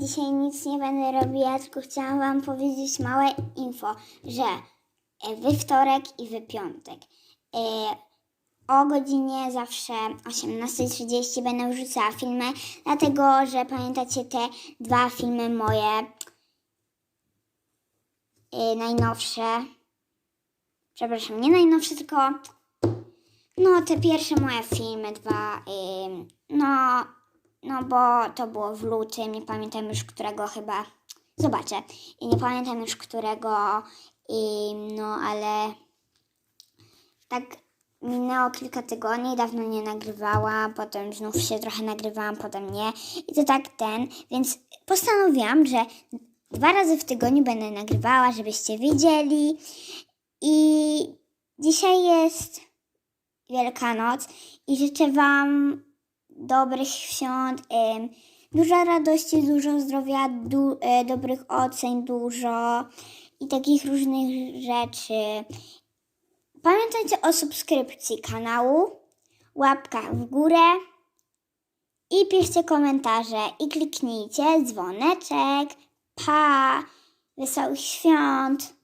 dzisiaj nic nie będę robiła, tylko chciałam Wam powiedzieć małe info, że e, we wtorek i we piątek e, o godzinie zawsze 18.30 będę wrzucała filmy, dlatego że pamiętacie te dwa filmy moje e, najnowsze. Przepraszam, nie najnowsze, tylko no te pierwsze moje filmy, dwa, ym, no, no bo to było w lutym, nie pamiętam już którego chyba, zobaczę, i nie pamiętam już którego, ym, no ale tak minęło kilka tygodni, dawno nie nagrywałam, potem znów się trochę nagrywałam, potem nie. I to tak ten, więc postanowiłam, że dwa razy w tygodniu będę nagrywała, żebyście widzieli. I dzisiaj jest Wielkanoc i życzę Wam dobrych świąt, dużo radości, dużo zdrowia, du, e, dobrych ocen, dużo i takich różnych rzeczy. Pamiętajcie o subskrypcji kanału, łapkach w górę i piszcie komentarze i kliknijcie dzwoneczek. Pa! Wesołych świąt!